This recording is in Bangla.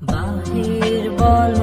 বাহির বল